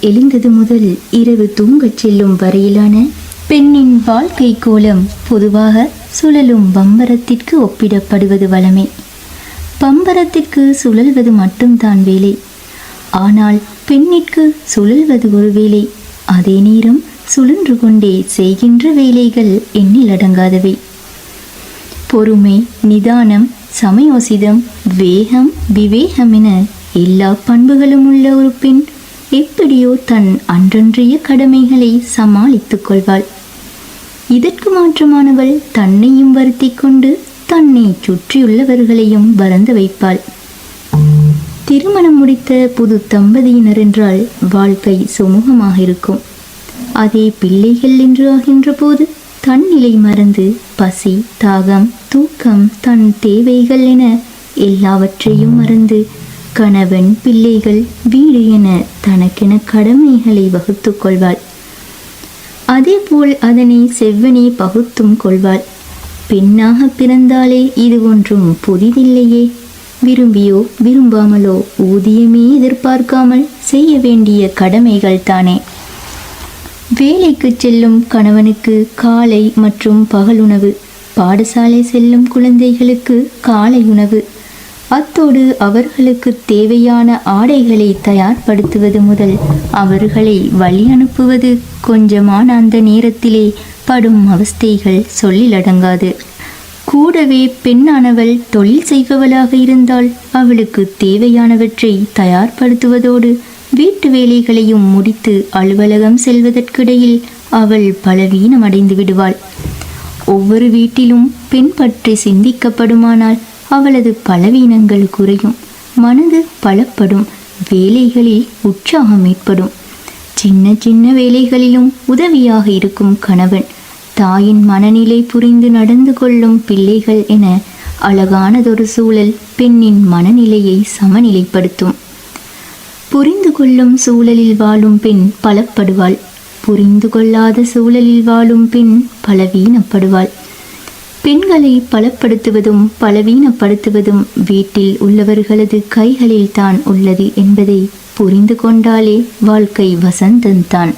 எழுந்தது முதல் இரவு தூங்கச் செல்லும் வரையிலான பெண்ணின் வாழ்க்கை கோலம் பொதுவாக சுழலும் பம்பரத்திற்கு ஒப்பிடப்படுவது வளமே. பம்பரத்திற்கு சுழல்வது மட்டும்தான் வேலை. ஆனால் பெண்ணிற்கு சுழல்வது ஒரு வேலை. அதே நேரம் சுழன்று கொண்டே செய்கின்ற வேலைகள் எண்ணிலடங்காதவை பொறுமை நிதானம் சமயோசிதம் வேகம் விவேகம் என எல்லா பண்புகளும் உள்ள ஒரு பெண் எப்படியோ தன் அன்றன்றைய கடமைகளை சமாளித்துக் கொள்வாள். இதற்கு மாற்றமானவள் தன்னையும் வருத்தி கொண்டு தன்னை சுற்றியுள்ளவர்களையும் வறந்து வைப்பாள். திருமணம் முடித்த புது தம்பதியினர் என்றால் வாழ்க்கை சுமூகமாக இருக்கும். அதே பிள்ளைகள் என்று ஆகின்ற போது தன் நிலை மறந்து பசி தாகம் தூக்கம் தன் தேவைகள் என எல்லாவற்றையும் மறந்து கணவன் பிள்ளைகள் வீடு என தனக்கென கடமைகளை வகுத்துக் கொள்வாள். அதேபோல் அதனை செவ்வனே பகுத்தும் கொள்வாள். பெண்ணாக பிறந்தாலே இது ஒன்றும் புதிதில்லையே. விரும்பியோ விரும்பாமலோ ஊதியமே எதிர்பார்க்காமல் செய்ய வேண்டிய கடமைகள் தானே. வேலைக்கு செல்லும் கணவனுக்கு காலை மற்றும் பகல் உணவு பாடசாலை செல்லும் குழந்தைகளுக்கு காலை உணவு அத்தோடு அவர்களுக்கு தேவையான ஆடைகளை தயார்படுத்துவது முதல் அவர்களை வழி அனுப்புவது கொஞ்சமான அந்த நேரத்திலே படும் அவஸ்தைகள் சொல்லிலடங்காது கூடவே பெண்ணானவள் தொழில் செய்பவளாக இருந்தால் அவளுக்கு தேவையானவற்றை தயார்படுத்துவதோடு வீட்டு வேலைகளையும் முடித்து அலுவலகம் செல்வதற்கிடையில் அவள் பலவீனமடைந்து விடுவாள். ஒவ்வொரு வீட்டிலும் பெண் பற்றி சிந்திக்கப்படுமானால் அவளது பலவீனங்கள் குறையும். மனது பலப்படும். வேலைகளில் உற்சாகம் ஏற்படும். சின்ன சின்ன வேலைகளிலும் உதவியாக இருக்கும் கணவன். தாயின் மனநிலை புரிந்து நடந்து கொள்ளும் பிள்ளைகள் என அழகானதொரு சூழல் பெண்ணின் மனநிலையை சமநிலைப்படுத்தும். புரிந்து கொள்ளும் சூழலில் வாழும் பெண் பலப்படுவாள். புரிந்து கொள்ளாத சூழலில் வாழும் பெண் பலவீனப்படுவாள். பெண்களை பலப்படுத்துவதும் பலவீனப்படுத்துவதும் வீட்டில் உள்ளவர்களது கைகளில் தான் உள்ளது என்பதை புரிந்து கொண்டாலே வாழ்க்கை வசந்தந்தான்.